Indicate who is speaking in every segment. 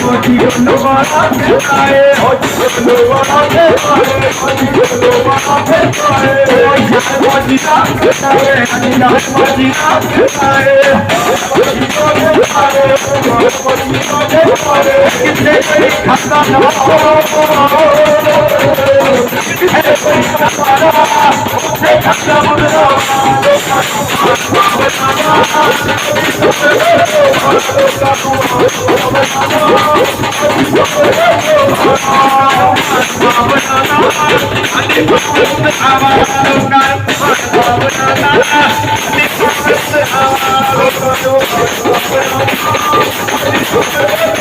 Speaker 1: ਕੋਠੀ ਗੰਡਵਾਲਾ ਤੇ ਪਾਏ ਹੋ ਜੀ ਗੰਡਵਾਲਾ ਤੇ ਪਾਏ ਕੋਠੀ ਗੰਡਵਾਲਾ ਤੇ ਪਾਏ ਹੋ ਜੀ ਮੋਜੀਆ ਤੇ ਪਾਏ ਅਨੀਲਾ ਮੋਜੀਆ ਤੇ ਪਾਏ ਕੋਠੀ ਤੇ ਪਾਏ ਕੋਠੀ ਤੇ ਪਾਏ ਕਿਤੇ ਕੋਈ ਹੱਸਦਾ ਨਾ ਹੋ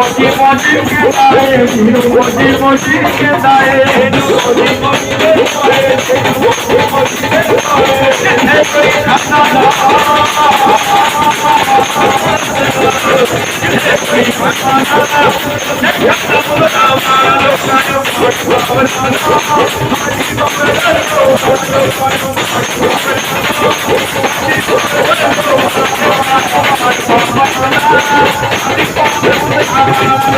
Speaker 1: मोदी मोदी के दाए मोदी मोदी के दाए मोदी मोदी के दाए मोदी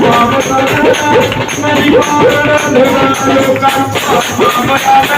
Speaker 1: ਬਾਬਾ ਦਾ ਮੇਰੀ ਬਾਬਾ ਦਾ ਲੋਕਾਂ ਦਾ